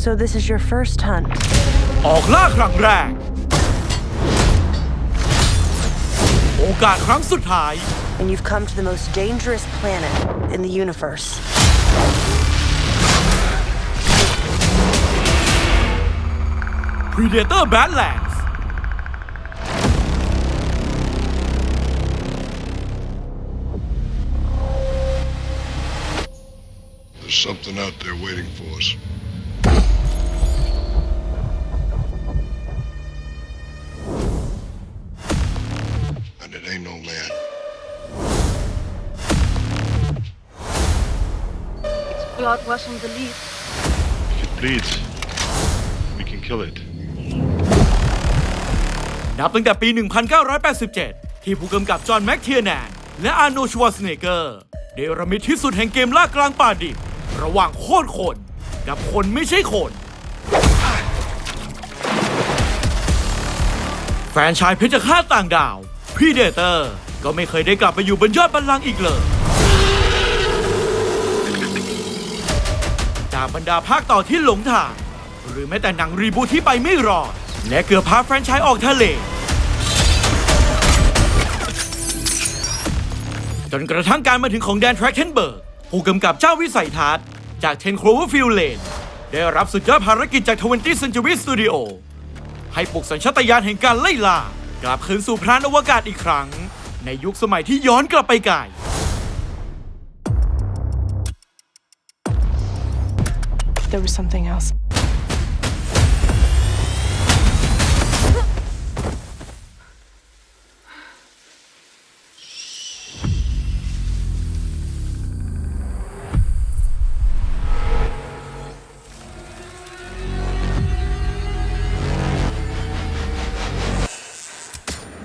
So this is your first hunt. ออกล่าครั้งแรก โอกาสครั้งสุดท้าย And you've come to the most dangerous planet in the universe. Predator Badlands 'There's something out there waiting for us. Blood was on the leaf. If it bleeds, we can kill it. นับตั้งแต่ปี 1987 ที่ผู้กำกับจอห์นแม็กเทียแนนและอาร์โนชวาสเนเกอร์ได้ระมิดที่สุดแห่งเกมล่ากลางป่าดิบ ระหว่างโคตรคนกับคนไม่ใช่คน แฟนชายเพชรฆาตต่างดาวพีเดเตอร์ ก็ไม่เคยได้กลับไปอยู่บนยอดบัลลังก์อีกเลย จาก บรรดาภาคต่อที่หลงทาง หรือแม้แต่หนังรีบูทที่ไปไม่รอด และเกือบพาแฟรนไชส์ออกทะเล จนกระทั่งการมาถึงของแดนทรัคเคนเบิร์กผู้กำกับเจ้าวิสัยทัศน์ จาก10 Cloverfield Lane ได้รับสุดยอดภารกิจจาก 20th Century Studio ให้ปลุกสัญชาตญาณแห่งการไล่ล่ากลับคืนสู่พรานอวกาศอีกครั้ง ในยุคสมัยที่ย้อนกลับไปไกล There was something else.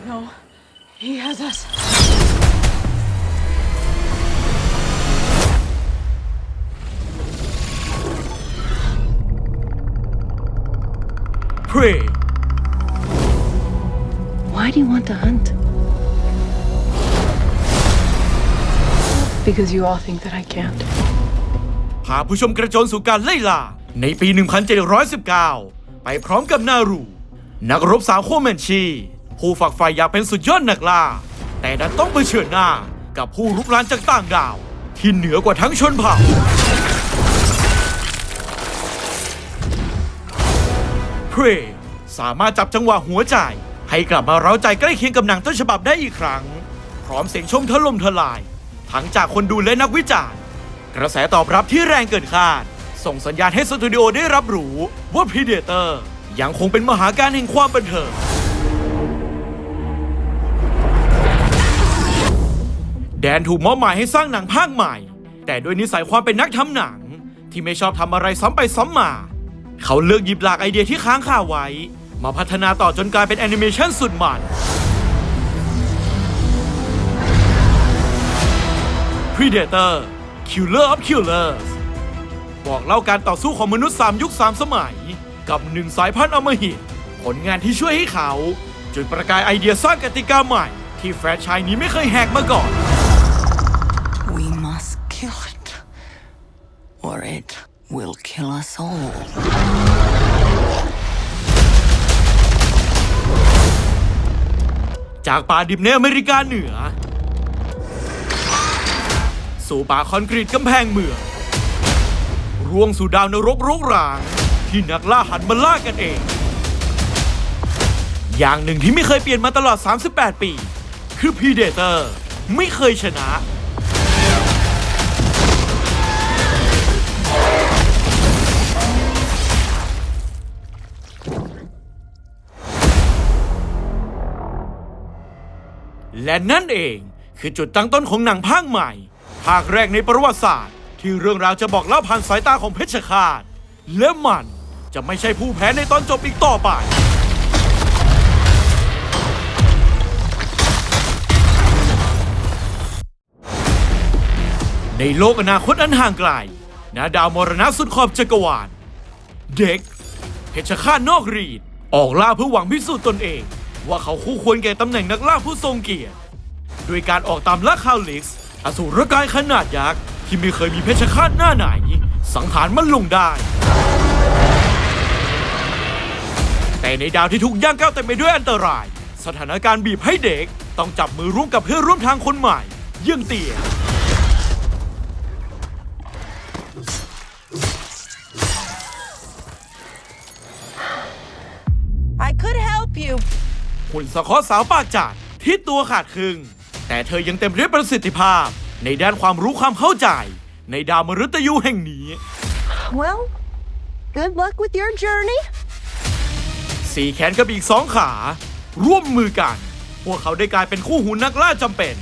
No, he has us. Prey Why do you want to hunt? Because you all think that I can't. พาผู้ชมกระโจนสู่การไล่ล่า ในปี 1719 ไปพร้อมกับนารู นักรบสาวโคแมนชี ผู้ฝักใฝ่อยากเป็นสุดยอดนักล่า แต่ดันต้องเผชิญหน้ากับผู้รุกรานจากต่างดาว ที่เหนือกว่าทั้งชนเผ่า พรสามารถจับจังหวะหัวใจ ให้กลับมาเร้าใจใกล้เคียงกับหนังต้นฉบับได้อีกครั้ง พร้อมเสียงชมถล่มทลาย ทั้งจากคนดูและนักวิจารณ์ กระแสตอบรับที่แรงเกินคาด ส่งสัญญาณให้สตูดิโอได้รับรู้ว่า Predator ยังคงเป็นมหาการแห่งความบันเทิงแดนถูกมอบหมายให้สร้างหนังภาคใหม่ แต่ด้วยนิสัยความเป็นนักทำหนัง ที่ไม่ชอบทำอะไรซ้ำไปซ้ำมา เขาเลือกหยิบหลากไอเดียที่ค้างคาไว้ มาพัฒนาต่อจนกลายเป็นแอนิเมชันสุดมัน Predator Killer of Killers บอกเล่าการต่อสู้ของมนุษย์ 3 ยุค 3 สมัย กับหนึ่งสายพันธุ์อมหิตผลงานที่ช่วยให้เขา จุดประกายไอเดียสร้างกติกาใหม่ ที่แฟรนไชส์นี้ไม่เคยแหกมาก่อน will kill us all. จากป่าดิบในอเมริกาเหนือ สู่ป่าคอนกรีตกำแพงเมือง ร่วงสู่ดาวนรกรกราง ที่นักล่าหันมาล่ากันเอง อย่างหนึ่งที่ไม่เคยเปลี่ยนมาตลอด 38 ปี คือ Predator ไม่เคยชนะ และนั่นเองคือจุดตั้งต้นของหนังภาคใหม่ ภาคแรกในประวัติศาสตร์ ที่เรื่องราวจะบอกเล่าผ่านสายตาของเพชรฆาตและมันจะไม่ใช่ผู้แพ้ในตอนจบอีกต่อไปในโลกอนาคตอันห่างไกลณดาวมรณะสุดขอบจักรวาล เด็กเพชฌฆาตนอกรีด ออกล่าเพื่อหวังพิสูจน์ตนเอง ว่าเขาคู่ควรแก่ตำแหน่งนักล่าผู้ทรงเกียรติด้วยการออกตามล่าคาลิกส์อสูรกายขนาดยักษ์ที่ไม่เคยมีเพชฌฆาตหน้าไหน สังหารมันลงได้ แต่ในดาวที่ถูกย่างก้าวเต็มไปด้วยอันตราย สถานการณ์บีบให้เด็ก ต้องจับมือร่วมกับเพื่อนร่วมทางคนใหม่ เยี่ยงเตี่ย หุ่นสะเคอสาวปากจัดที่ตัวขาดครึ่ง แต่เธอยังเต็มด้วยประสิทธิภาพ ในด้านความรู้ความเข้าใจ ในดาวมฤตยูแห่งนี้ Well, good luck with your journey. สี่แขนกับอีกสองขา ร่วมมือกัน พวกเขาได้กลายเป็นคู่หูนักล่าจำเป็น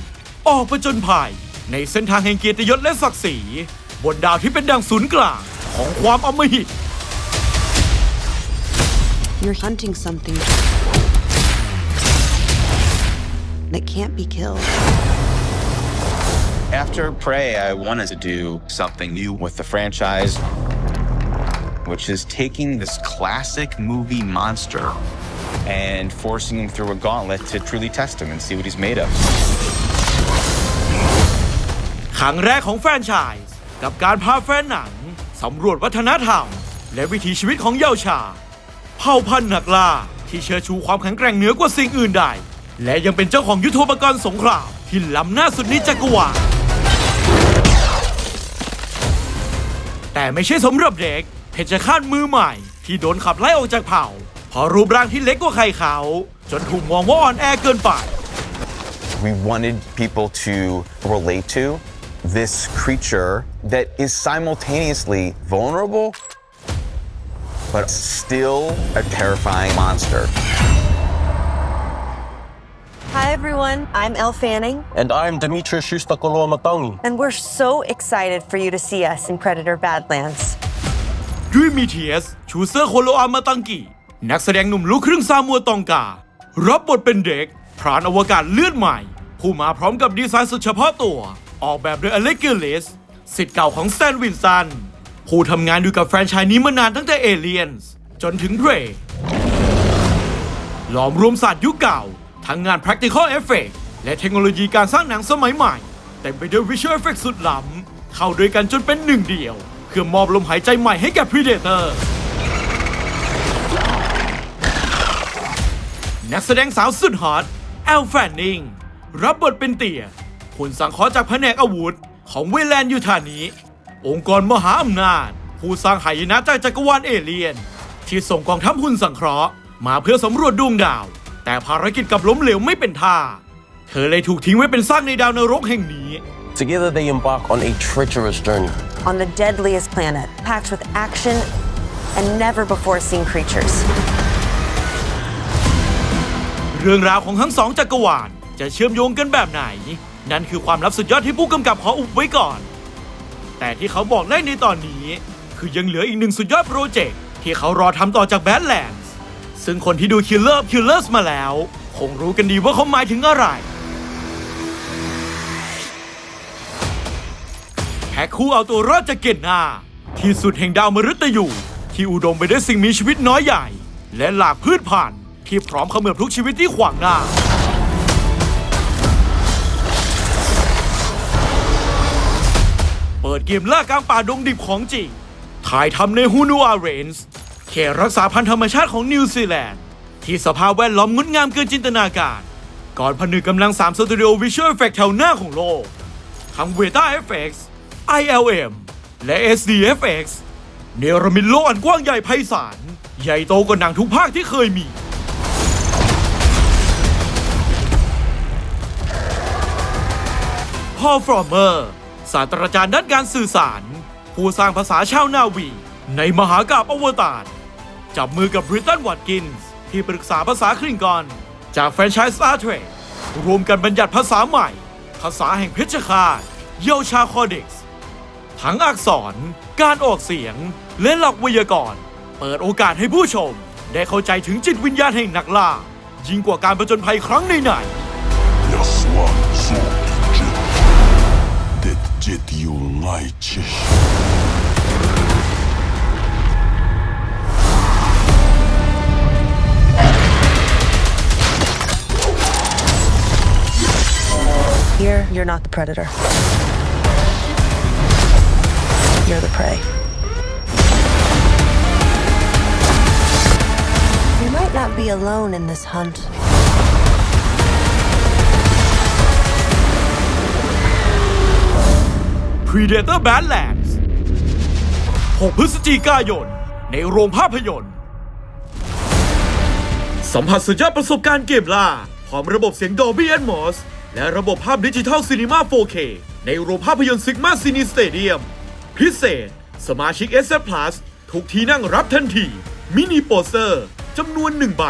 ออกประจนภัย ในเส้นทางแห่งเกียรติยศและศักดิ์ศรี บนดาวที่เป็นดังศูนย์กลางของความอำมหิต You're hunting something that can't be killed. After Prey, I wanted to do something new with the franchise, which is taking this classic movie monster and forcing him through a gauntlet to truly test him and see what he's made of. ครั้งแรกของแฟรนไชส์กับการพาแฟนหนัง สำรวจวัฒนธรรม และวิถีชีวิตของเยาวชา เผ่าพันธุ์นักล่าที่เชิดชูความแข็งแกร่งเหนือกว่าสิ่งอื่นใด และยังเป็นเจ้าของยุทโธปกรณ์สงครามที่ล้ำหน้าสุดในจักรวาลแต่ไม่ใช่สำหรับเด็กเพชฌฆาตมือใหม่ ที่โดนขับไล่ออกจากเผ่าเพราะรูปร่างที่เล็กกว่าใครเขา จนถูกมองว่าอ่อนแอเกินไป we wanted people to relate to this creature that is simultaneously vulnerable but still a terrifying monster. Hi, everyone. I'm Elle Fanning, And I'm Demetrius Shustakolomatangi. and we're so excited for you to see us in Predator Badlands. ด้วยมีเทียสชูเซอร์โคโลอามาตังกินักแสดงหนุ่มลูกครึ่งซามัวตองกา รับบทเป็นเด็กพรานอวกาศเลือดใหม่ ผู้มาพร้อมกับดีไซน์สุดเฉพาะตัว ออกแบบโดยอเล็กเกเลสสิทธิ์เก่าของสแตนวินสัน ผู้ทำงานอยู่กับแฟรนไชส์นี้มานานตั้งแต่เอเลียนส์จนถึงเพรหลอมรวมศาสตร์ยุคเก่า ทั้งงาน practical effect และเทคโนโลยีการสร้างหนังสมัยใหม่เต็มไปด้วย visual effect สุดล้ำ เข้าด้วยกันจนเป็นหนึ่งเดียว เพื่อมอบลมหายใจใหม่ให้แก่ Predator นักแสดงสาวสุดฮอตแอลแฟนนิงรับบทเป็นเตี่ยหุ่นสังเคราะห์จากแผนกอาวุธ ของเวแลนยูทานีองค์กรมหาอำนาจ ผู้สร้างหายนะจากจักรวาลเอเลียน ที่ส่งกองทัพหุ่นสังเคราะห์มาเพื่อสำรวจดวงดาว แต่ภารกิจกลับล้มเหลวไม่เป็นท่า เธอเลยถูกทิ้งไว้เป็นซากในดาวนรกแห่งนี้ Together they embark on a treacherous journey. On the deadliest planet, packed with action and never before seen creatures. เรื่องราวของทั้งสองจักรวาลจะเชื่อมโยงกันแบบไหน นั่นคือความลับสุดยอดที่ผู้กำกับขออุบไว้ก่อน แต่ที่เขาบอกได้ในตอนนี้ คือยังเหลืออีกหนึ่งสุดยอดโปรเจกต์ที่เขารอทำต่อจาก Badlands ซึ่งคนที่ดู Killer of Killers มาแล้ว คงรู้กันดีว่าเขาหมายถึงอะไรแพ็คคู่เอาตัวรอดจากเกนนาที่สุดแห่งดาวมฤตยูที่อุดมไปด้วยสิ่งมีชีวิตน้อยใหญ่ และหลากพืชพันธุ์ที่พร้อมเขมือบทุกชีวิตที่ขวางหน้าเปิดเกมล่ากลางป่าดงดิบของจริงถ่ายทำในฮูนูอาเรนส์ เขตรักษาพันธุ์ธรรมชาติของนิวซีแลนด์ ที่สภาพแวดล้อมงดงามเกินจินตนาการ ก่อนผนึกกำลัง3สตูดิโอวิชวลเอฟเฟกแถวหน้าของโลก ทั้ง Veta FX ILM และ SDFX เนรมิตโลกอันกว้างใหญ่ไพศาล ใหญ่โตกว่าหนังทุกภาคที่เคยมี พอฟรอมเมอร์ ศาสตราจารย์ด้านการสื่อสาร ผู้สร้างภาษาชาวนาวี ในมหากาบอวตาร จับมือกับบริตันวัตกินส์ที่ปรึกษาภาษาคลิงกอน จากแฟรนไชส์ Star Trek รวมกันบัญญัติภาษาใหม่ ภาษาแห่งเพชฌคาเยาชาคอด็กส์ทั้งอักษร การออกเสียง และหลักไวยากรณ์ เปิดโอกาสให้ผู้ชม ได้เข้าใจถึงจิตวิญญาณแห่งนักล่า ยิ่งกว่าการประจนภัยครั้งในไหนๆ Jasła, cud, Ty, ty, ty, ty, ty, Here, you're not the predator. You're the prey. You might not be alone in this hunt. Predator Badlands 6 พฤศจิกายน ในโรงภาพยนตร์ สัมผัสสุดยอดประสบการณ์เกมล่าพร้อมระบบเสียง Dolby Atmos และระบบภาพดิจิทัลซีนีมา 4K ในโรงภาพยนตร์ Sigma Cine Stadium พิเศษ สมาชิก s Plus ทุกที่นั่งรับทันที มินิโปสเตอร์จำนวนหนึ่งใบ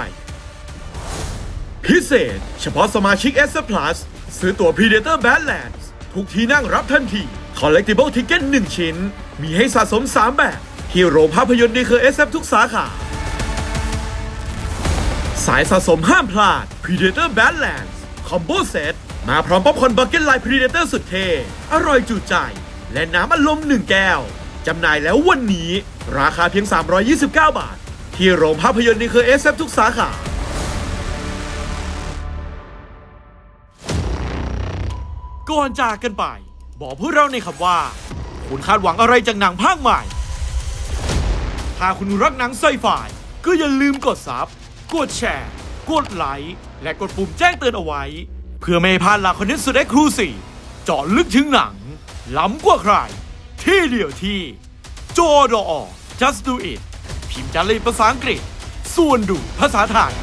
พิเศษ เฉพาะสมาชิก s Plus ซื้อตั๋ว Predator Badlands ทุกที่นั่งรับทันที Collectible Ticket 1 ชิ้น มีให้สะสม 3 แบบที่โรงภาพยนตร์ดีเคอ SF ทุกสาขา สายสะสมห้ามพลาด Predator Badlands Combo Set มาพร้อมป๊อปคอร์นบักเก็ตไลน์ Predator สุดเท่อร่อยจุใจ และน้ำอัดลม1แก้ว จำหน่ายแล้ววันนี้ ราคาเพียง 329 บาท ที่โรงภาพยนตร์ดีเคอ SF ทุกสาขาก่อนจากกันไป บอกพวกเราในครับว่า คุณคาดหวังอะไรจากหนังภาคใหม่ ถ้าคุณรักหนังไซไฟก็อย่าลืมกดซับ กดแชร์ กดไลค์ และกดปุ่มแจ้งเตือนเอาไว้ พื่อไม่ให้พลาดหลักคอนเทนต์สุดเอ็กซ์คลูซีฟเจาะลึกถึงหนัง ล้ำกว่าใคร ที่เดียวที่จอดอ just do it พิมพ์จารีตภาษาอังกฤษ ส่วนดูภาษาไทย